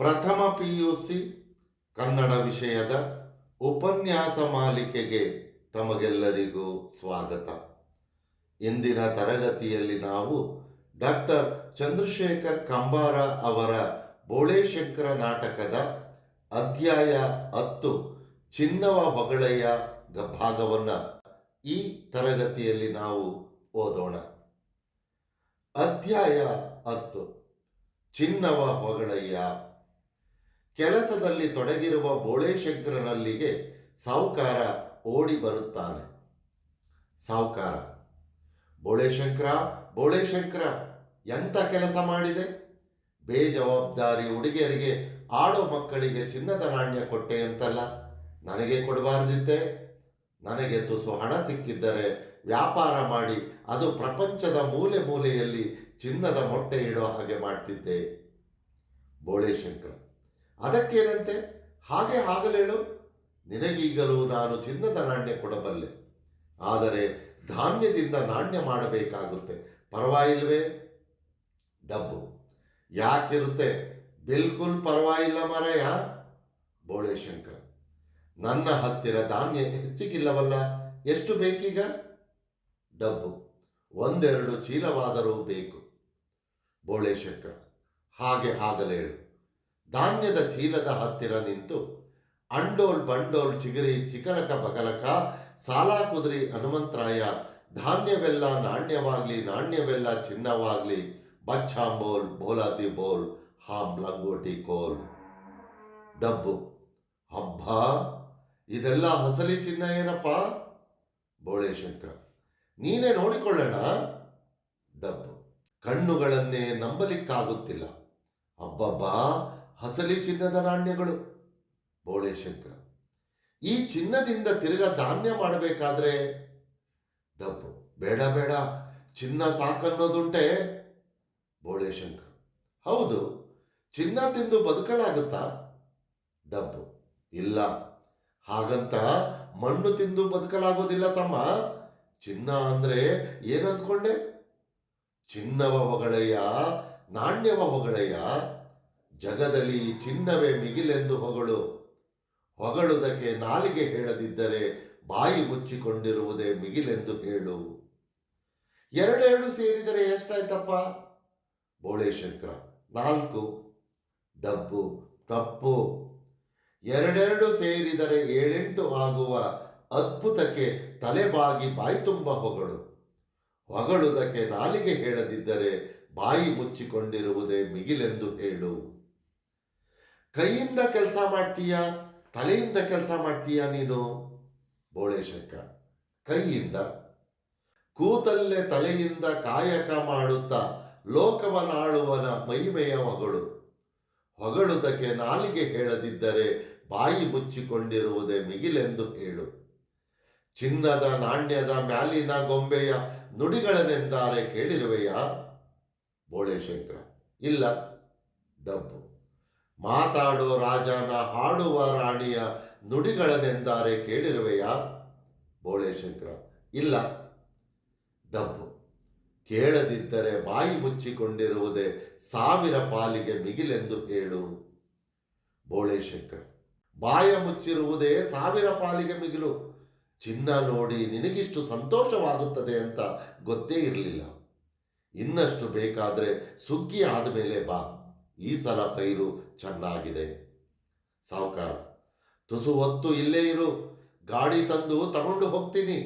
ಪ್ರಥಮ P U C Kannada ವಿಷಯದ ಉಪನ್ಯಾಸ ಮಾಲಿಕೆಗೆ ತಮಗೆಲ್ಲರಿಗೂ ಸ್ವಾಗತ. ಇಂದಿನ ತರಗತಿಯಲ್ಲಿ ನಾವು ಡಾಕ್ಟರ್ ಚಂದ್ರಶೇಖರ್ ಕಂಬಾರ ಅವರ ಬೋಳೇಶಂಕರ ನಾಟಕದ ಅಧ್ಯಾಯ ಹತ್ತು, ಚಿನ್ನವ ಭಾಗವನ್ನು ಭಾಗವನ್ನ ಈ ತರಗತಿಯಲ್ಲಿ ನಾವು ಓದೋಣ. ಅಧ್ಯಾಯ ಹತ್ತು, ಚಿನ್ನವ ಹೊಗಳಯ್ಯ ಕೆಲಸದಲ್ಲಿ ತೊಡಗಿರುವ ಬೋಳೇಶಂಕರನಲ್ಲಿಗೆ ಸಾಹುಕಾರ ಓಡಿ ಬರುತ್ತಾನೆ. ಸಾವುಕಾರ ಬೋಳೇಶಂಕರ ಬೋಳೇಶಂಕರ ಎಂಥ ಕೆಲಸ ಮಾಡಿದೆ? ಬೇಜವಾಬ್ದಾರಿ ಹುಡುಗಿಯರಿಗೆ ಆಡೋ ಮಕ್ಕಳಿಗೆ ಚಿನ್ನದ ನಾಣ್ಯ ಕೊಟ್ಟೆ ಅಂತಲ್ಲ. ನನಗೆ ಕೊಡಬಾರ್ದಿತ್ತೆ. ನನಗೆ ತುಸು ಹಣ ಸಿಕ್ಕಿದ್ದರೆ ವ್ಯಾಪಾರ ಮಾಡಿ ಅದು ಪ್ರಪಂಚದ ಮೂಲೆ ಮೂಲೆಯಲ್ಲಿ ಚಿನ್ನದ ಮೊಟ್ಟೆ ಇಡೋ ಹಾಗೆ ಮಾಡ್ತಿದ್ದೆ. ಬೋಳೇಶಂಕರ ಅದಕ್ಕೇನಂತೆ? ಹಾಗೆ ಆಗಲೇಳು ನಿನಗೀಗಲೂ ನಾನು ಚಿನ್ನದ ನಾಣ್ಯ ಕೊಡಬಲ್ಲೆ. ಆದರೆ ಧಾನ್ಯದಿಂದ ನಾಣ್ಯ ಮಾಡಬೇಕಾಗುತ್ತೆ. ಪರವಾಗಿಲ್ವೇ? ಡಬ್ಬು. ಯಾಕಿರುತ್ತೆ? ಬಿಲ್ಕುಲ್ ಪರವಾಗಿಲ್ಲ ಮರಯ ಬೋಳೇಶಂಕರ ನನ್ನ ಹತ್ತಿರ ಧಾನ್ಯ ಹೆಚ್ಚಿಗಿಲ್ಲವಲ್ಲ, ಎಷ್ಟು ಬೇಕೀಗ? ಡಬ್ಬು. ಒಂದೆರಡು ಚೀಲವಾದರೂ ಬೇಕು ಬೋಳೇಶಂಕರ ಹಾಗೆ ಆಗಲೇಳು ಧಾನ್ಯದ ಚೀಲದ ಹತ್ತಿರ ನಿಂತು ಅಂಡೋಲ್ ಬಂಡೋಲ್ ಚಿಗರಿ ಚಿಕಲಕ ಬಗಲಕ ಸಾಲ ಕುದುರಿ ಹನುಮಂತರಾಯ ಧಾನ್ಯವೆಲ್ಲ ನಾಣ್ಯವಾಗ್ಲಿ, ನಾಣ್ಯವೆಲ್ಲ ಚಿನ್ನವಾಗ್ಲಿ, ಬಚ್ಚಾಂಬೋಲ್ ಬೋಲಾದಿ ಬೋಲ್ ಹಾಂ ಲಂಗೋಟಿ ಕೋಲ್. ಡಬ್ಬು. ಹಬ್ಬ. ಇದೆಲ್ಲ ಹಸಲಿ ಚಿನ್ನ ಏನಪ್ಪ? ಬೋಳೇಶಂಕರ ನೀನೇ ನೋಡಿಕೊಳ್ಳೋಣ. ಡಬ್ಬು. ಕಣ್ಣುಗಳನ್ನೇ ನಂಬಲಿಕ್ಕಾಗುತ್ತಿಲ್ಲ. ಅಬ್ಬಬ್ಬಾ. ಹಸಲಿ ಚಿನ್ನದ ನಾಣ್ಯಗಳು. ಬೋಳೇಶಂಕರ ಈ ಚಿನ್ನದಿಂದ ತಿರುಗ ಧಾನ್ಯ ಮಾಡಬೇಕಾದ್ರೆ ಡಬ್ಬು. ಬೇಡ ಬೇಡ. ಚಿನ್ನ ಸಾಕನ್ನೋದುಂಟೆ ಬೋಳೇಶಂಕರ ಹೌದು, ಚಿನ್ನ ತಿಂದು ಬದುಕಲಾಗುತ್ತಾ? ಡಬ್ಬು. ಇಲ್ಲ. ಹಾಗಂತ ಮಣ್ಣು ತಿಂದು ಬದುಕಲಾಗೋದಿಲ್ಲ ತಮ್ಮ. ಚಿನ್ನ ಅಂದ್ರೆ ಏನಂದ್ಕೊಂಡೆ? ಚಿನ್ನವ ಹೊಗಳಯ್ಯ, ನಾಣ್ಯವ ಹೊಗಳಯ್ಯ. ಜಗದಲ್ಲಿ ಚಿನ್ನವೇ ಮಿಗಿಲೆಂದು ಹೊಗಳು. ಹೊಗಳುವುದಕ್ಕೆ ನಾಲಿಗೆ ಹೇಳದಿದ್ದರೆ ಬಾಯಿ ಮುಚ್ಚಿಕೊಂಡಿರುವುದೇ ಮಿಗಿಲೆಂದು ಹೇಳು. ಎರಡೆರಡು ಸೇರಿದರೆ ಎಷ್ಟಾಯ್ತಪ್ಪ? ಬೋಳೇಶಂಕರ ನಾಲ್ಕು. ಡಬ್ಬು, ತಪ್ಪು. ಎರಡೆರಡು ಸೇರಿದರೆ ಏಳೆಂಟು ಆಗುವ ಅದ್ಭುತಕ್ಕೆ ತಲೆಬಾಗಿ ಬಾಯಿ ತುಂಬ ಹೊಗಳು. ಹೊಗಳುವುದಕ್ಕೆ ನಾಲಿಗೆ ಹೇಳದಿದ್ದರೆ ಬಾಯಿ ಮುಚ್ಚಿಕೊಂಡಿರುವುದೇ ಮಿಗಿಲೆಂದು ಹೇಳು. ಕೈಯಿಂದ ಕೆಲಸ ಮಾಡ್ತೀಯ, ತಲೆಯಿಂದ ಕೆಲಸ ಮಾಡ್ತೀಯ ನೀನು? ಬೋಳೇಶಂಕರ, ಕೈಯಿಂದ. ಕೂತಲ್ಲೇ ತಲೆಯಿಂದ ಕಾಯಕ ಮಾಡುತ್ತಾ ಲೋಕವನಾಳುವನ ಮೈಮೆಯ ಹೊಗಳು. ಹೊಗಳುದಕ್ಕೆ ನಾಲಿಗೆ ಹೇಳದಿದ್ದರೆ ಬಾಯಿ ಮುಚ್ಚಿಕೊಂಡಿರುವುದೇ ಮಿಗಿಲೆಂದು ಹೇಳು. ಚಿನ್ನದ ನಾಣ್ಯದ ಮ್ಯಾಲಿನ ಗೊಂಬೆಯ ನುಡಿಗಳನೆಂದಾರೆ ಕೇಳಿರುವೆಯಾ? ಬೋಳೇಶಂಕರ, ಇಲ್ಲ. ಡಬ್ಬು. ಮಾತಾಡೋ ರಾಜನ ಹಾಡುವ ರಾಣಿಯ ನುಡಿಗಳನೆಂದಾರೆ ಕೇಳಿರುವೆಯಾ? ಬೋಳೇಶಂಕರ, ಇಲ್ಲ. ಡಬ್ಬು. ಕೇಳದಿದ್ದರೆ ಬಾಯಿ ಮುಚ್ಚಿಕೊಂಡಿರುವುದೇ ಸಾವಿರ ಪಾಲಿಗೆ ಮಿಗಿಲೆಂದು ಹೇಳು. ಬೋಳೇಶಂಕರ, ಬಾಯ ಮುಚ್ಚಿರುವುದೇ ಸಾವಿರ ಪಾಲಿಗೆ ಮಿಗಿಲು. ಚಿನ್ನ ನೋಡಿ ನಿನಗಿಷ್ಟು ಸಂತೋಷವಾಗುತ್ತದೆ ಅಂತ ಗೊತ್ತೇ ಇರಲಿಲ್ಲ. ಇನ್ನಷ್ಟು ಬೇಕಾದರೆ ಸುಗ್ಗಿ ಆದಮೇಲೆ ಬಾ. ಈ ಸಲ ಪೈರು ಚೆನ್ನಾಗಿದೆ. ಸಾವುಕಾರ, ತುಸು ಹೊತ್ತು ಇಲ್ಲೇ ಇರು. ಗಾಡಿ ತಂದು ತಗೊಂಡು ಹೋಗ್ತೀನಿ.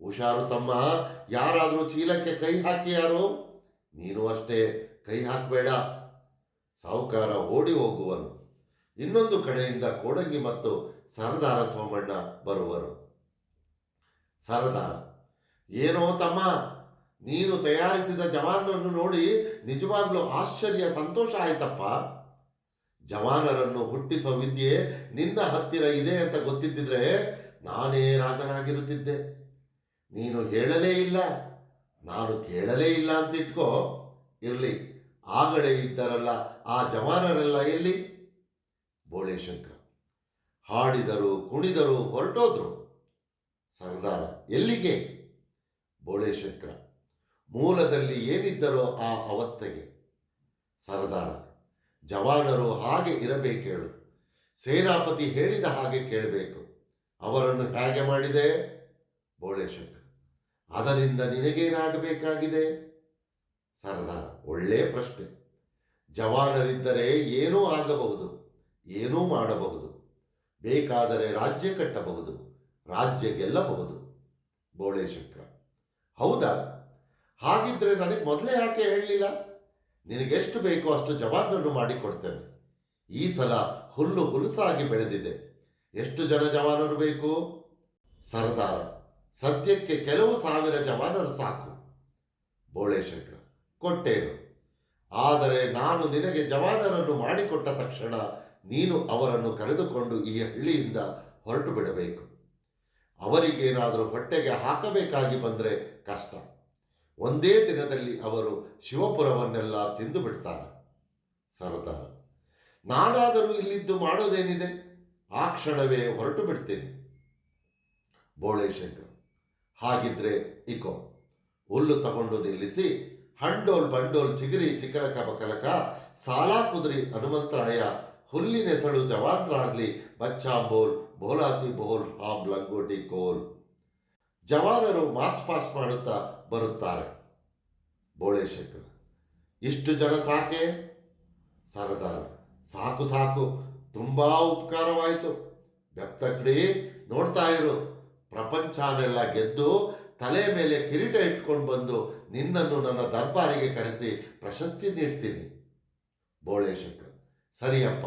ಹುಷಾರು ತಮ್ಮ, ಯಾರಾದರೂ ಚೀಲಕ್ಕೆ ಕೈ ಹಾಕಿಯಾರೋ ನೀನು ಅಷ್ಟೇ, ಕೈ ಹಾಕಬೇಡ. ಸಾವುಕಾರ ಓಡಿ ಹೋಗುವನು. ಇನ್ನೊಂದು ಕಡೆಯಿಂದ ಕೋಡಂಗಿ ಮತ್ತು ಸರದಾರ ಸೋಮಣ್ಣ ಬರುವರು. ಸರದಾರ, ಏನೋ ತಮ್ಮ ನೀನು ತಯಾರಿಸಿದ ಜವಾನರನ್ನು ನೋಡಿ ನಿಜವಾಗ್ಲೂ ಆಶ್ಚರ್ಯ, ಸಂತೋಷ ಆಯ್ತಪ್ಪ. ಜವಾನರನ್ನು ಹುಟ್ಟಿಸೋ ವಿದ್ಯೆ ನಿನ್ನ ಹತ್ತಿರ ಇದೆ ಅಂತ ಗೊತ್ತಿದ್ದಿದ್ರೆ ನಾನೇ ರಾಜನಾಗಿರುತ್ತಿದ್ದೆ. ನೀನು ಹೇಳಲೇ ಇಲ್ಲ. ನಾನು ಕೇಳಲೇ ಇಲ್ಲ ಅಂತ ಇಟ್ಕೋ ಇರಲಿ, ಆಗಲೇ ಇದ್ದರಲ್ಲ, ಆ ಜವಾನರೆಲ್ಲ ಎಲ್ಲಿ ಬೋಳೇಶಂಕರ ಹಾಡಿದರು, ಕುಣಿದರು, ಹೊರಟೋದ್ರು. ಸರ್ದಾರ, ಎಲ್ಲಿಗೆ? ಬೋಳೇಶಂಕರ ಮೂಲದಲ್ಲಿ ಏನಿದ್ದರೋ ಆ ಅವಸ್ಥೆಗೆ. ಸರದಾರ, ಜವಾನರು ಹಾಗೆ ಇರಬೇಕೇಳು. ಸೇನಾಪತಿ ಹೇಳಿದ ಹಾಗೆ ಕೇಳಬೇಕು. ಅವರನ್ನು ಹೇಗೆ ಮಾಡಿದೆ? ಬೋಳೇಶಂಕ ಅದರಿಂದ ನಿನಗೇನಾಗಬೇಕಾಗಿದೆ? ಸರದಾರ ಒಳ್ಳೆಯ ಪ್ರಶ್ನೆ. ಜವಾನರಿದ್ದರೆ ಏನೂ ಆಗಬಹುದು, ಏನೂ ಮಾಡಬಹುದು. ಬೇಕಾದರೆ ರಾಜ್ಯ ಕಟ್ಟಬಹುದು, ರಾಜ್ಯ ಗೆಲ್ಲಬಹುದು. ಬೋಳೇಶಂಕರ ಹೌದಾ? ಹಾಗಿದ್ರೆ ನನಗೆ ಮೊದಲೇ ಯಾಕೆ ಹೇಳಲಿಲ್ಲ? ನಿನಗೆಷ್ಟು ಬೇಕೋ ಅಷ್ಟು ಜವಾನರನ್ನು ಮಾಡಿಕೊಡ್ತೇನೆ. ಈ ಸಲ ಹುಲ್ಲು ಹುಲುಸಾಗಿ ಬೆಳೆದಿದೆ. ಎಷ್ಟು ಜನ ಜವಾನರು ಬೇಕು? ಸರದಾರ, ಸದ್ಯಕ್ಕೆ ಕೆಲವು ಸಾವಿರ ಜವಾನರು ಸಾಕು. ಬೋಳೇಶಂಕರ, ಕೊಟ್ಟೇನು? ಆದರೆ ನಾನು ನಿನಗೆ ಜವಾನರನ್ನು ಮಾಡಿಕೊಟ್ಟ ತಕ್ಷಣ ನೀನು ಅವರನ್ನು ಕರೆದುಕೊಂಡು ಈ ಹಳ್ಳಿಯಿಂದ ಹೊರಟು ಬಿಡಬೇಕು ಅವರಿಗೇನಾದರೂ ಹೊಟ್ಟೆಗೆ ಹಾಕಬೇಕಾಗಿ ಬಂದರೆ ಕಷ್ಟ. ಒಂದೇ ದಿನದಲ್ಲಿ ಅವರು ಶಿವಪುರವನ್ನೆಲ್ಲ ತಿಂದು ಬಿಡ್ತಾರೆ. ಸರದಾರ ನಾನಾದರೂ ಇಲ್ಲಿದ್ದು ಮಾಡೋದೇನಿದೆ? ಆ ಕ್ಷಣವೇ ಹೊರಟು ಬಿಡ್ತೇನೆ. ಬೋಳೇಶಂಕರ್, ಹಾಗಿದ್ರೆ ಇಕೋ, ಹುಲ್ಲು ತಗೊಂಡು ನಿಲ್ಲಿಸಿ, ಹಂಡೋಲ್ ಬಂಡೋಲ್ ಚಿಗಿರಿ ಚಿಕ್ಕರಕ ಬಕಲಕ ಸಾಲಾ ಕುದುರಿ ಹನುಮಂತರಾಯ ಹುಲ್ಲಿನೆಸಳು ಜವಾನ್ರಾಗ್ಲಿ, ಬಚ್ಚಾಂಬೋಲ್, ಬೋಲಾತಿ ಬೋಲ್, ಹಾಂ ಲಂಗೋಟಿ ಕೋಲ್. ಜವಾನರು ಮಾರ್ಚ್ ಪಾಸ್ಟ್ ಮಾಡುತ್ತಾ ಬರುತ್ತಾರೆ. ಬೋಳೇಶಂಕರ್. ಇಷ್ಟು ಜನ ಸಾಕೆ? ಸರದಾರ ಸಾಕು ಸಾಕು. ತುಂಬಾ ಉಪಕಾರವಾಯಿತು. ಬೆಪ್ತಕಡಿ ನೋಡ್ತಾ ಇರು. ಪ್ರಪಂಚನೆಲ್ಲ ಗೆದ್ದು ತಲೆ ಮೇಲೆ ಕಿರೀಟ ಇಟ್ಕೊಂಡು ಬಂದು ನಿನ್ನನ್ನು ನನ್ನ ದರ್ಬಾರಿಗೆ ಕರೆಸಿ ಪ್ರಶಸ್ತಿ ನೀಡ್ತೀನಿ. ಬೋಳೇಶಂಕರ್. ಸರಿಯಪ್ಪ.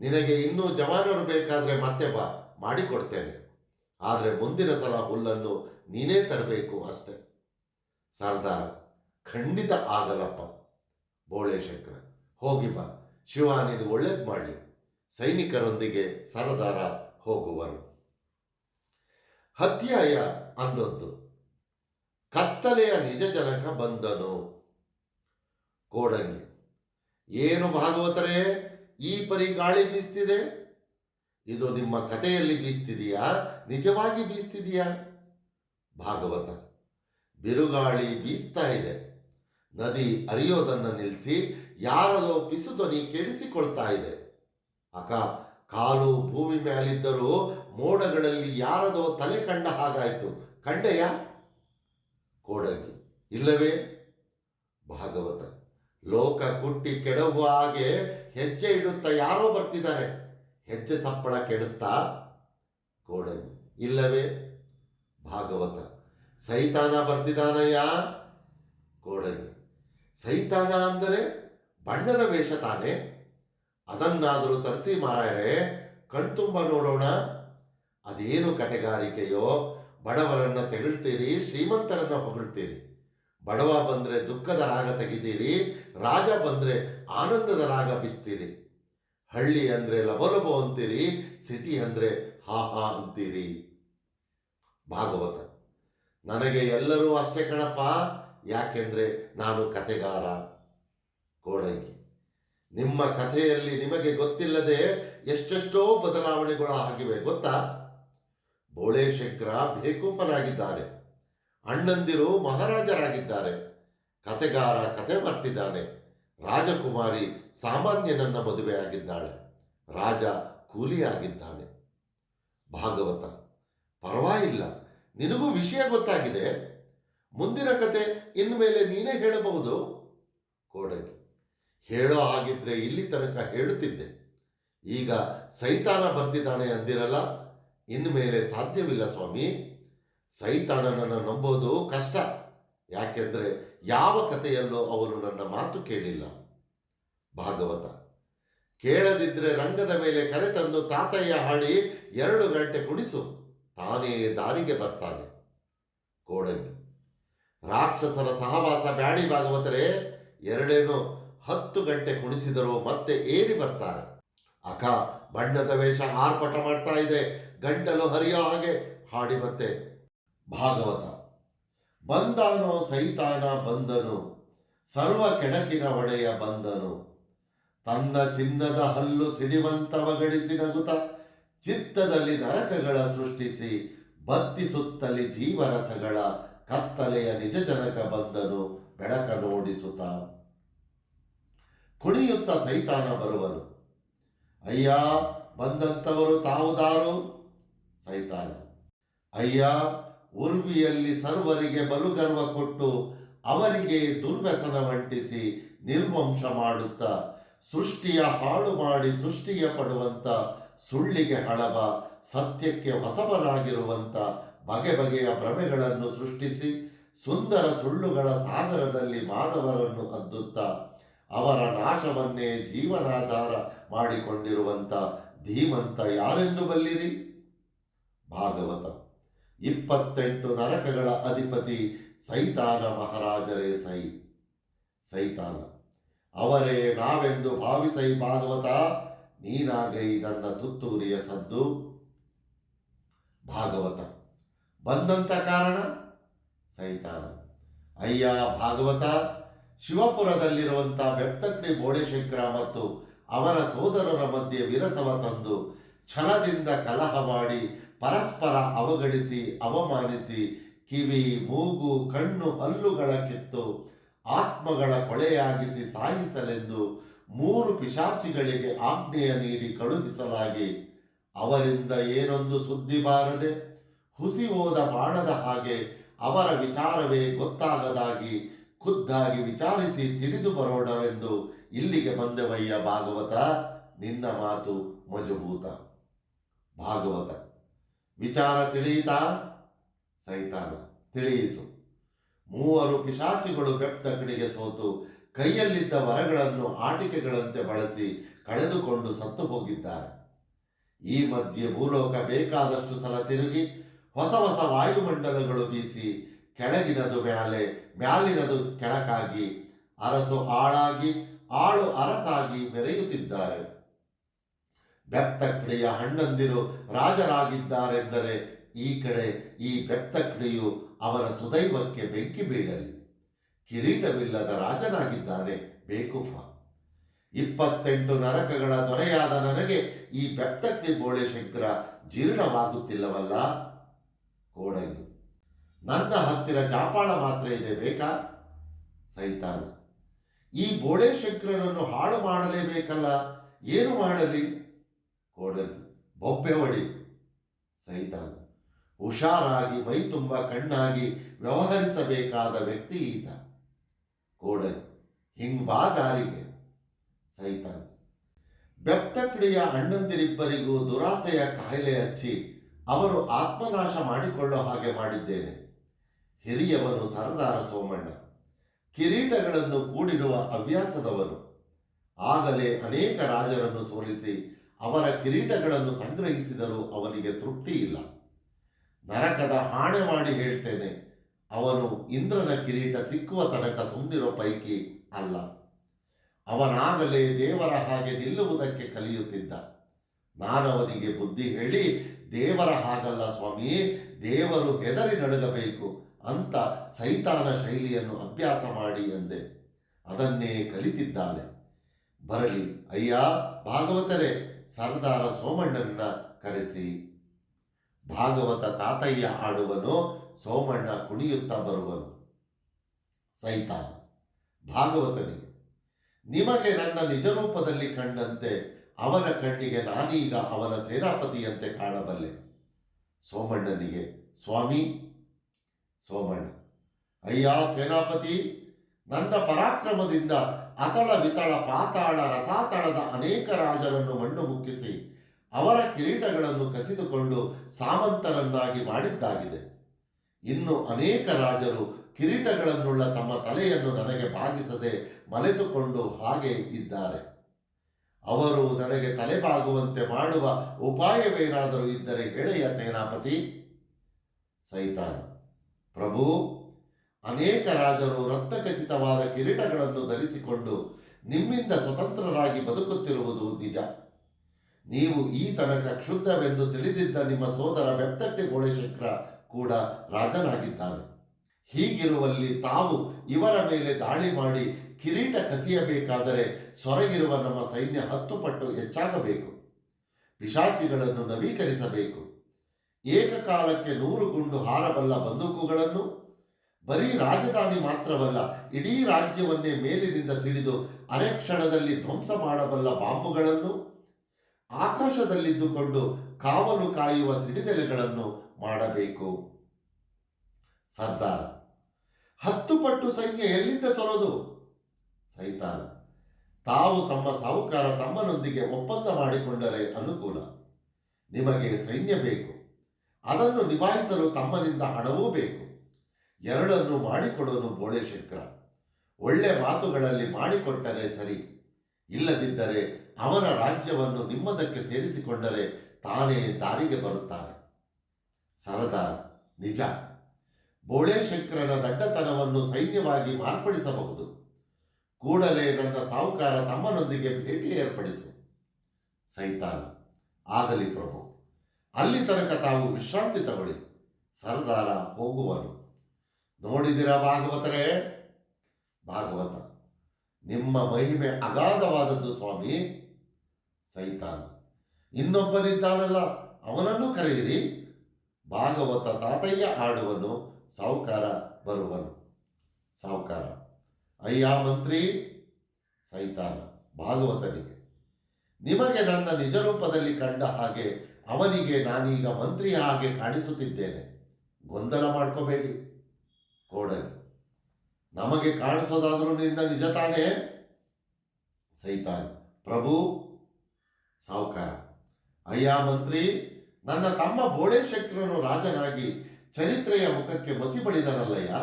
ನಿನಗೆ ಇನ್ನೂ ಜವಾನರು ಬೇಕಾದ್ರೆ ಮತ್ತೆ ಬಾ. ಮಾಡಿಕೊಡ್ತೇನೆ. ಆದರೆ ಮುಂದಿನ ಸಲ ಹುಲ್ಲನ್ನು ನೀನೇ ತರಬೇಕು ಅಷ್ಟೆ. ಸರ್ದಾರ್, ಖಂಡಿತ ಆಗಲಪ್ಪ ಬೋಳೇಶಂಕರ, ಹೋಗಿ ಬಾ. ಶಿವ, ನೀನು ಒಳ್ಳೇದು ಮಾಡಿ ಸೈನಿಕರೊಂದಿಗೆ ಸರದಾರ ಹೋಗುವನು ಹತ್ಯಾಯ ಅಂದೊಂದು ಕತ್ತಲೆಯ ನಿಜ ಜನಕ ಬಂದನು ಕೋಡಂಗಿ ಏನು ಭಾಗವತರೇ, ಈ ಪರಿ ಗಾಳಿ ಬೀಸ್ತಿದೆ? ಇದು ನಿಮ್ಮ ಕಥೆಯಲ್ಲಿ ಬೀಸ್ತಿದೆಯಾ? ನಿಜವಾಗಿ ಬೀಸ್ತಿದೆಯಾ? ಭಾಗವತ. ಬಿರುಗಾಳಿ ಬೀಸ್ತಾ ಇದೆ. ನದಿ ಹರಿಯೋದನ್ನು ನಿಲ್ಲಿಸಿ ಯಾರದೋ ಪಿಸುಧ್ವನಿ ಕೇಳಿಸಿಕೊಳ್ತಾ ಇದೆ. ಅಕ ಕಾಲು ಭೂಮಿ ಮೇಲಿದ್ದರೂ ಮೋಡಗಳಲ್ಲಿ ಯಾರದೋ ತಲೆ ಕಂಡ ಹಾಗಾಯಿತು. ಕಂಡೆಯ? ಕೋಡಗಿ. ಇಲ್ಲವೇ? ಭಾಗವತ. ಲೋಕ ಕುಟ್ಟಿ ಕೆಡಹುವ ಹಾಗೆ ಹೆಜ್ಜೆ ಇಡುತ್ತಾ ಯಾರೋ ಬರ್ತಿದ್ದಾರೆ. ಹೆಜ್ಜೆ ಸಪ್ಪಳ ಕೆಡಿಸ್ತಾ? ಕೋಡಗಿ. ಇಲ್ಲವೇ? ಭಾಗವತ. ಸೈತಾನ ಬರ್ತಿದಾನಯ್ಯ ಕೋಡಲಿ ಸೈತಾನ ಅಂದರೆ ಬಣ್ಣದ ವೇಷ ತಾನೆ. ಅದನ್ನಾದರೂ ತರಿಸಿ ಮಾರಾಯರೆ, ಕಣ್ತುಂಬ ನೋಡೋಣ. ಅದೇನು ಕತೆಗಾರಿಕೆಯೋ, ಬಡವರನ್ನ ತೆಗಳ್ತೀರಿ, ಶ್ರೀಮಂತರನ್ನ ಹೊಗಳ್ತೀರಿ. ಬಡವ ಬಂದ್ರೆ ದುಃಖದ ರಾಗ ತೆಗಿತೀರಿ, ರಾಜ ಬಂದ್ರೆ ಆನಂದದ ರಾಗ ಬಿಸ್ತೀರಿ. ಹಳ್ಳಿ ಅಂದ್ರೆ ಲಬಲಬೋ ಅಂತೀರಿ, ಸಿಟಿ ಅಂದ್ರೆ ಹಾ ಹಾ ಅಂತೀರಿ. ಭಾಗವತ. ನನಗೆ ಎಲ್ಲರೂ ಅಷ್ಟೇ ಕಣಪ್ಪ. ಯಾಕೆಂದ್ರೆ ನಾನು ಕತೆಗಾರ ಕೋಡಂಗಿ ನಿಮ್ಮ ಕಥೆಯಲ್ಲಿ ನಿಮಗೆ ಗೊತ್ತಿಲ್ಲದೆ ಎಷ್ಟೆಷ್ಟೋ ಬದಲಾವಣೆಗಳು ಆಗಿವೆ, ಗೊತ್ತಾ? ಬೋಳೇಶಂಕರ ಬೇಕೂಫನಾಗಿದ್ದಾನೆ ಅಣ್ಣಂದಿರು ಮಹಾರಾಜರಾಗಿದ್ದಾರೆ. ಕತೆಗಾರ ಕತೆ ಬರ್ತಿದ್ದಾನೆ ರಾಜಕುಮಾರಿ ಸಾಮಾನ್ಯನನ್ನ ಮದುವೆಯಾಗಿದ್ದಾಳೆ ರಾಜ ಕೂಲಿಯಾಗಿದ್ದಾನೆ. ಭಾಗವತ, ಪರವಾಗಿಲ್ಲ. ನಿನಗೂ ವಿಷಯ ಗೊತ್ತಾಗಿದೆ. ಮುಂದಿನ ಕತೆ ಮೇಲೆ ನೀನೇ ಹೇಳಬಹುದು. ಕೋಡಂಗಿ. ಹೇಳೋ ಹಾಗಿದ್ರೆ ಇಲ್ಲಿ ತನಕ ಹೇಳುತ್ತಿದ್ದೆ. ಈಗ ಸೈತಾನ ಬರ್ತಿದ್ದಾನೆ ಅಂದಿರಲ್ಲ. ಇನ್ನು ಮೇಲೆ ಸಾಧ್ಯವಿಲ್ಲ ಸ್ವಾಮಿ. ಸೈತಾನನನ್ನು ನಂಬೋದು ಕಷ್ಟ. ಯಾಕೆಂದ್ರೆ ಯಾವ ಕಥೆಯಲ್ಲೂ ಅವನು ನನ್ನ ಮಾತು ಕೇಳಿಲ್ಲ. ಭಾಗವತ. ಕೇಳದಿದ್ರೆ ರಂಗದ ಮೇಲೆ ಕರೆತಂದು ತಾತಯ್ಯ ಹಾಡಿ ಎರಡು ಗಂಟೆ ಕುಣಿಸು. ತಾನೇ ದಾರಿಗೆ ಬರ್ತಾನೆ ಕೋಡಂಗಿ. ರಾಕ್ಷಸರ ಸಹವಾಸ ಬ್ಯಾಡಿ ಭಾಗವತರೇ, ಎರಡೇನೋ ಹತ್ತು ಗಂಟೆ ಕುಣಿಸಿದರೂ ಮತ್ತೆ ಏರಿ ಬರ್ತಾರೆ. ಅಕ ಬಣ್ಣದ ವೇಷ ಆರ್ಭಟ ಮಾಡ್ತಾ ಇದೆ, ಗಂಟಲು ಹರಿಯೋ ಹಾಗೆ ಹಾಡಿ ಮತ್ತೆ ಭಾಗವತ, ಬಂದಾನೋ ಸೈತಾನ ಬಂದನು, ಸರ್ವ ಕೆಡಕಿನ ಒಡೆಯ ಬಂದನು. ತನ್ನ ಚಿನ್ನದ ಹಲ್ಲು ಸಿಡಿವಂತವಗಡಿಸಿ ನಗುತ್ತ ಚಿತ್ತದಲ್ಲಿ ನರಕಗಳ ಸೃಷ್ಟಿಸಿ ಬತ್ತಿಸುತ್ತಲಿ ಜೀವರಸಗಳ ಕತ್ತಲೆಯ ನಿಜ ಜನಕ ಬಂದನು ಬೆಳಕ ನೋಡಿಸುತ್ತ ಕುಣಿಯುತ್ತ ಸೈತಾನ ಬರುವನು. ಅಯ್ಯ ಬಂದಂಥವರು ತಾವುದಾರು? ಸೈತಾನ. ಅಯ್ಯ, ಉರ್ವಿಯಲ್ಲಿ ಸರ್ವರಿಗೆ ಬಲುಗರ್ವ ಕೊಟ್ಟು ಅವರಿಗೆ ದುರ್ವ್ಯಸನ ಮಂಟಿಸಿ ನಿರ್ವಂಶ ಮಾಡುತ್ತಾ, ಸೃಷ್ಟಿಯ ಹಾಳು ಮಾಡಿ ತುಷ್ಟಿಯ ಪಡುವಂತ ಸುಳ್ಳಿಗೆ ಹಳಬ ಸತ್ಯಕ್ಕೆ ಹೊಸಬರಾಗಿರುವಂಥ ಬಗೆ ಬಗೆಯ ಭ್ರಮೆಗಳನ್ನು ಸೃಷ್ಟಿಸಿ ಸುಂದರ ಸುಳ್ಳುಗಳ ಸಾಗರದಲ್ಲಿ ಮಾನವರನ್ನು ಅದ್ದುತ್ತಾ, ಅವರ ನಾಶವನ್ನೇ ಜೀವನಾಧಾರ ಮಾಡಿಕೊಂಡಿರುವಂತ ಧೀಮಂತ ಯಾರೆಂದು ಬಲ್ಲಿರಿ? ಭಾಗವತ. ಇಪ್ಪತ್ತೆಂಟು ನರಕಗಳ ಅಧಿಪತಿ ಸೈತಾನ ಮಹಾರಾಜರೇ ಸೈ. ಸೈತಾನ. ಅವರೇ ನಾವೆಂದು ಭಾವಿಸೈ ಭಾಗವತ? ನೀನಾಗೈ ನನ್ನ ತುತ್ತೂರಿಯ ಸದ್ದು. ಭಾಗವತ. ಬಂದಂತ ಕಾರಣ ಸೈತಾನ. ಅಯ್ಯ, ಭಾಗವತ ಶಿವಪುರದಲ್ಲಿರುವಂಥ ಬೆಪ್ತಕ್ಡಿ ಬೋಳೆಶಂಕರ ಮತ್ತು ಅವರ ಸೋದರರ ಮಧ್ಯೆ ವಿರಸವ ತಂದು ಛಲದಿಂದ ಕಲಹ ಮಾಡಿ ಪರಸ್ಪರ ಅವಗಡಿಸಿ ಅವಮಾನಿಸಿ, ಕಿವಿ, ಮೂಗು, ಕಣ್ಣು, ಹಲ್ಲುಗಳ ಕಿತ್ತು ಆತ್ಮಗಳ ಕೊಳೆಯಾಗಿಸಿ ಸಾಯಿಸಲೆಂದು ಮೂರು ಪಿಶಾಚಿಗಳಿಗೆ ಆಜ್ಞೆಯ ನೀಡಿ ಕಳುಹಿಸಲಾಗಿ. ಅವರಿಂದ ಏನೊಂದು ಸುದ್ದಿ ಬಾರದೆ ಹುಸಿ ಹೋದ ಬಾಣದ ಹಾಗೆ ಅವರ ವಿಚಾರವೇ ಗೊತ್ತಾಗದಾಗಿ ಖುದ್ದಾಗಿ ವಿಚಾರಿಸಿ ತಿಳಿದು ಬರೋಣವೆಂದು ಇಲ್ಲಿಗೆ ಬಂದೆವಯ್ಯ ಭಾಗವತ. ನಿನ್ನ ಮಾತು ಮಜಬೂತ. ಭಾಗವತ. ವಿಚಾರ ತಿಳಿಯಿತಾ? ಸೈತಾನ, ತಿಳಿಯಿತು. ಮೂವರು ಪಿಶಾಚಿಗಳು ಬೆಪ್ತ ಕಡೆಗೆ ಸೋತು. ಕೈಯಲ್ಲಿದ್ದ ವರಗಳನ್ನು ಆಟಿಕೆಗಳಂತೆ ಬಳಸಿ ಕಳೆದುಕೊಂಡು ಸತ್ತು ಹೋಗಿದ್ದಾರೆ. ಈ ಮಧ್ಯೆ ಭೂಲೋಕ ಬೇಕಾದಷ್ಟು ಸಲ ತಿರುಗಿ ಹೊಸ ಹೊಸ ವಾಯುಮಂಡಲಗಳು ಬೀಸಿ ಕೆಳಗಿನದು ಮ್ಯಾಲೆ, ಮ್ಯಾಲಿನದು ಕೆಳಕಾಗಿ ಅರಸು ಆಳಾಗಿ ಆಳು ಅರಸಾಗಿ ಮೆರೆಯುತ್ತಿದ್ದಾರೆ. ಬೆಪ್ತಕ್ಡಿಯ ಹಣ್ಣಂದಿರು ರಾಜರಾಗಿದ್ದಾರೆಂದರೆ ಈ ಕಡೆ ಈ ಬೆಪ್ತಕ್ಡಿಯು ಅವರ ಸುದೈವಕ್ಕೆ ಬೆಂಕಿ ಬೀಳಲಿ. ಕಿರೀಟವಿಲ್ಲದ ರಾಜನಾಗಿದ್ದಾನೆ ಬೇಕುಫ. ಇಪ್ಪತ್ತೆಂಟು ನರಕಗಳ ದೊರೆಯಾದ ನನಗೆ ಈ ಬೆಪ್ತಕ್ಡಿ ಬೋಳೆ ಶಂಕರ ಜೀರ್ಣವಾಗುತ್ತಿಲ್ಲವಲ್ಲ? ಕೋಡಗಿ ನನ್ನ ಹತ್ತಿರ ಜಾಪಾಳ ಮಾತ್ರ ಇದೆ ಬೇಕಾ? ಸೈತಾನ. ಈ ಬೋಳೆ ಶಂಕರನನ್ನು ಹಾಳು ಮಾಡಲೇಬೇಕಲ್ಲ? ಏನು ಮಾಡಲಿ? ಕೋಡಗಿ ಬೊಬ್ಬೆ ಹೊಡಿ. ಸೈತಾನ. ಹುಷಾರಾಗಿ ಮೈ ತುಂಬ ಕಣ್ಣಾಗಿ ವ್ಯವಹರಿಸಬೇಕಾದ ವ್ಯಕ್ತಿ ಈತ. ಕೋಡಂಗಿ ಹಿಂಗ್ ಬಾ ದಾರಿಗೆ. ಸೈತಾನ. ಕಡೆಯ ಅಣ್ಣಂದಿರಿಬ್ಬರಿಗೂ ದುರಾಸೆಯ ಕಾಯಿಲೆ ಹಚ್ಚಿ ಅವರು ಆತ್ಮನಾಶ ಮಾಡಿಕೊಳ್ಳೋ ಹಾಗೆ ಮಾಡಿದ್ದೇನೆ. ಹಿರಿಯವನು ಸರದಾರ ಸೋಮಣ್ಣ. ಕಿರೀಟಗಳನ್ನು ಕೂಡಿಡುವ ಹವ್ಯಾಸದವನು. ಆಗಲೇ ಅನೇಕ ರಾಜರನ್ನು ಸೋಲಿಸಿ ಅವರ ಕಿರೀಟಗಳನ್ನು ಸಂಗ್ರಹಿಸಿದರೂ ಅವನಿಗೆ ತೃಪ್ತಿ ಇಲ್ಲ ನರಕದ ಹಾಣೆ ಮಾಡಿ ಹೇಳ್ತೇನೆ ಅವನು ಇಂದ್ರನ ಕಿರೀಟ ಸಿಕ್ಕುವ ತನಕ ಸುಮ್ಮನಿರೋ ಪೈಕಿ ಅಲ್ಲ. ಅವನಾಗಲೇ ದೇವರ ಹಾಗೆ ನಿಲ್ಲುವುದಕ್ಕೆ ಕಲಿಯುತ್ತಿದ್ದ. ನಾನವನಿಗೆ ಬುದ್ಧಿ ಹೇಳಿ, ದೇವರ ಹಾಗಲ್ಲ ಸ್ವಾಮಿ, ದೇವರು ಹೆದರಿ ನಡುಗಬೇಕು ಅಂತ ಸೈತಾನ ಶೈಲಿಯನ್ನು ಅಭ್ಯಾಸ ಮಾಡಿ ಎಂದೆ. ಅದನ್ನೇ ಕಲಿತಿದ್ದಾನೆ. ಬರಲಿ, ಅಯ್ಯ, ಭಾಗವತರೇ, ಸರ್ದಾರ ಸೋಮಣ್ಣನ ಕರೆಸಿ. ಭಾಗವತ ತಾತಯ್ಯ ಆಡುವನು ಸೋಮಣ್ಣ ಕುಣಿಯುತ್ತಾ ಬರುವನು. ಸೈತಾನ, ಭಾಗವತನಿಗೆ, ನಿಮಗೆ ನನ್ನ ನಿಜರೂಪದಲ್ಲಿ ಕಂಡಂತೆ ಅವನ ಕಣ್ಣಿಗೆ ನಾನೀಗ ಅವನ ಸೇನಾಪತಿಯಂತೆ ಕಾಣಬಲ್ಲೆ. ಸೋಮಣ್ಣನಿಗೆ, ಸ್ವಾಮಿ, ಸೋಮಣ್ಣ, ಅಯ್ಯ ಸೇನಾಪತಿ, ನನ್ನ ಪರಾಕ್ರಮದಿಂದ ಅತಳ ವಿತಳ ಪಾತಾಳ ರಸಾತಳದ ಅನೇಕ ರಾಜರನ್ನು ಮಣ್ಣು ಮುಕ್ಕಿಸಿ ಅವರ ಕಿರೀಟಗಳನ್ನು ಕಸಿದುಕೊಂಡು ಸಾಮಂತರನ್ನಾಗಿ ಮಾಡಿದ್ದಾಗಿದೆ. ಇನ್ನು ಅನೇಕ ರಾಜರು ಕಿರೀಟಗಳನ್ನುಳ್ಳ ತಮ್ಮ ತಲೆಯನ್ನು ನನಗೆ ಬಾಗಿಸದೆ ಮಲೆತುಕೊಂಡು ಹಾಗೆ ಇದ್ದಾರೆ. ಅವರು ನನಗೆ ತಲೆ ಬಾಗುವಂತೆ ಮಾಡುವ ಉಪಾಯವೇನಾದರೂ ಇದ್ದರೆ ಗೆಳೆಯ ಸೇನಾಪತಿ ಸೈತಾನ್, ಪ್ರಭು, ಅನೇಕ ರಾಜರು ರಕ್ತಖಚಿತವಾದ ಕಿರೀಟಗಳನ್ನು ಧರಿಸಿಕೊಂಡು ನಿಮ್ಮಿಂದ ಸ್ವತಂತ್ರರಾಗಿ ಬದುಕುತ್ತಿರುವುದು ನಿಜ. ನೀವು ಈ ತನಕ ಕ್ಷುದ್ಧವೆಂದು ತಿಳಿದಿದ್ದ ನಿಮ್ಮ ಸೋದರ ಬೆಪ್ತಟ್ಟೆ ಗೋಳಶಂಕರ ಕೂಡ ರಾಜನಾಗಿದ್ದಾನೆ. ಹೀಗಿರುವಲ್ಲಿ ತಾವು ಇವರ ಮೇಲೆ ದಾಳಿ ಮಾಡಿ ಕಿರೀಟ ಕಸಿಯಬೇಕಾದರೆ ಸೊರಗಿರುವ ನಮ್ಮ ಸೈನ್ಯ ಹತ್ತು ಪಟ್ಟು ಹೆಚ್ಚಾಗಬೇಕು. ಪಿಶಾಚಿಗಳನ್ನು ನವೀಕರಿಸಬೇಕು. ಏಕಕಾಲಕ್ಕೆ ನೂರು ಗುಂಡು ಹಾರಬಲ್ಲ ಬಂದೂಕುಗಳನ್ನು, ಬರೀ ರಾಜಧಾನಿ ಮಾತ್ರವಲ್ಲ, ಇಡೀ ರಾಜ್ಯವನ್ನೇ ಮೇಲಿನಿಂದ ಸಿಡಿದು ಅರೆಕ್ಷಣದಲ್ಲಿ ಧ್ವಂಸ ಮಾಡಬಲ್ಲ ಬಾಂಬುಗಳನ್ನು, ಆಕಾಶದಲ್ಲಿದ್ದುಕೊಂಡು ಕಾವಲು ಕಾಯುವ ಸಿಡಿದೆಲೆಗಳನ್ನು ಮಾಡಬೇಕು. ಸರ್ದಾರ, ಹತ್ತು ಪಟ್ಟು ಸೈನ್ಯ ಎಲ್ಲಿಂದ ತೊರೋದು? ಸೈತಾನ, ತಾವು ತಮ್ಮ ಸಾಹುಕಾರ ತಮ್ಮನೊಂದಿಗೆ ಒಪ್ಪಂದ ಮಾಡಿಕೊಂಡರೆ ಅನುಕೂಲ. ನಿಮಗೆ ಸೈನ್ಯ ಬೇಕು. ಅದನ್ನು ನಿಭಾಯಿಸಲು ತಮ್ಮನಿಂದ ಹಣವೂ ಬೇಕು. ಎರಡನ್ನು ಮಾಡಿಕೊಡೋನು ಬೋಳೆಶಂಕರ. ಒಳ್ಳೆ ಮಾತುಗಳಲ್ಲಿ ಮಾಡಿಕೊಟ್ಟರೆ ಸರಿ. ಇಲ್ಲದಿದ್ದರೆ ಅವನ ರಾಜ್ಯವನ್ನು ನಿಮ್ಮದಕ್ಕೆ ಸೇರಿಸಿಕೊಂಡರೆ ತಾನೇ ದಾರಿಗೆ ಬರುತ್ತಾನೆ ಸರದಾರ ನಿಜ. ಬೋಳೇಶಂಕರನ ದಡ್ಡತನವನ್ನು ಸೈನ್ಯವಾಗಿ ಮಾರ್ಪಡಿಸಬಹುದು. ಕೂಡಲೇ ನನ್ನ ಸಾಹುಕಾರ ತಮ್ಮನೊಂದಿಗೆ ಭೇಟಿ ಏರ್ಪಡಿಸು. ಸೈತಾನ, ಆಗಲಿ ಪ್ರಭು. ಅಲ್ಲಿ ತನಕ ತಾವು ವಿಶ್ರಾಂತಿ ತಗೊಳ್ಳಿ. ಸರದಾರ ಹೋಗುವನು. ನೋಡಿದಿರ ಭಾಗವತರೇ? ಭಾಗವತ. ನಿಮ್ಮ ಮಹಿಮೆ ಅಗಾಧವಾದದ್ದು ಸ್ವಾಮಿ. ಸೈತಾನ, ಇನ್ನೊಬ್ಬನಿದ್ದಾನಲ್ಲ, ಅವನನ್ನು ಕರೆಯಿರಿ. ಭಾಗವತ ತಾತಯ್ಯ ಆಡುವನು ಸಾಹುಕಾರ ಬರುವನು. ಸಾಹುಕಾರ ಅಯ್ಯ ಮಂತ್ರಿ, ಸೈತಾನ, ಭಾಗವತನಿಗೆ. ನಿಮಗೆ ನನ್ನ ನಿಜ ರೂಪದಲ್ಲಿ ಕಂಡ ಹಾಗೆ ಅವನಿಗೆ ನಾನೀಗ ಮಂತ್ರಿಯ ಹಾಗೆ ಕಾಣಿಸುತ್ತಿದ್ದೇನೆ. ಗೊಂದಲ ಮಾಡ್ಕೋಬೇಡಿ. ಕೋಡಲಿ. ನಮಗೆ ಕಾಣಿಸೋದಾದರೂ ನಿನ್ನ ನಿಜ ತಾನೇ? ಸೈತಾನ. ಪ್ರಭು ಸಾಹುಕಾರ ಅಯ್ಯ ಮಂತ್ರಿ ನನ್ನ ತಮ್ಮ ಬೋಳೇಶಂಕರನು ರಾಜನಾಗಿ ಚರಿತ್ರೆಯ ಮುಖಕ್ಕೆ ಬಸಿ ಬಳಿದನಲ್ಲಯ್ಯ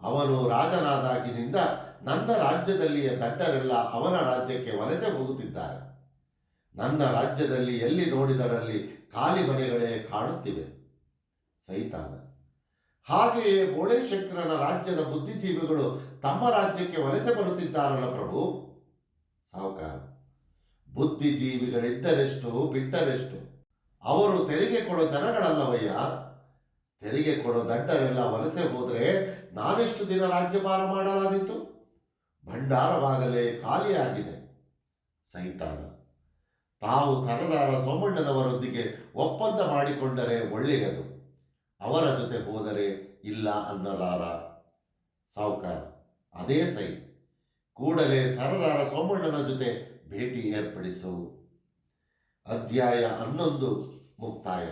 ಅವನು ರಾಜನಾದಾಗಿನಿಂದ ನನ್ನ ರಾಜ್ಯದಲ್ಲಿಯ ದಡ್ಡರೆಲ್ಲ ಅವನ ರಾಜ್ಯಕ್ಕೆ ವಲಸೆ ಹೋಗುತ್ತಿದ್ದಾರೆ. ನನ್ನ ರಾಜ್ಯದಲ್ಲಿ ಎಲ್ಲಿ ನೋಡಿದರಲ್ಲಿ ಖಾಲಿ ಮನೆಗಳೇ ಕಾಣುತ್ತಿವೆ. ಸೈತಾನ. ಹಾಗೆಯೇ ಬೋಳೇಶಂಕರನ ರಾಜ್ಯದ ಬುದ್ಧಿಜೀವಿಗಳು ತಮ್ಮ ರಾಜ್ಯಕ್ಕೆ ವಲಸೆ ಬರುತ್ತಿದ್ದಾರಲ್ಲ ಪ್ರಭು. ಸಾವುಕಾರ. ಬುದ್ಧಿಜೀವಿಗಳಿದ್ದರೆಷ್ಟು ಬಿಟ್ಟರೆಷ್ಟು ಅವರು ತೆರಿಗೆ ಕೊಡೋ ಜನಗಳಲ್ಲವಯ್ಯ? ತೆರಿಗೆ ಕೊಡೋ ದಡ್ಡರೆಲ್ಲ ವಲಸೆ ಹೋದರೆ ನಾನೆಷ್ಟು ದಿನ ರಾಜ್ಯಭಾರ ಮಾಡಲಾದೀತು? ಭಂಡಾರವಾಗಲೇ ಖಾಲಿಯಾಗಿದೆ ಸೈತಾನ. ತಾವು ಸರದಾರ ಸೋಮಣ್ಣನವರೊಂದಿಗೆ ಒಪ್ಪಂದ ಮಾಡಿಕೊಂಡರೆ ಒಳ್ಳೆಯದು. ಅವರ ಜೊತೆ ಹೋದರೆ ಇಲ್ಲ ಅನ್ನಲಾರ. ಸಾವುಕಾರ, ಅದೇ ಸೈ. ಕೂಡಲೇ ಸರದಾರ ಸೋಮಣ್ಣನ ಜೊತೆ ಭೇಟಿ ಏರ್ಪಡಿಸು. ಅಧ್ಯಾಯ ಹನ್ನೊಂದು ಮುಕ್ತಾಯ.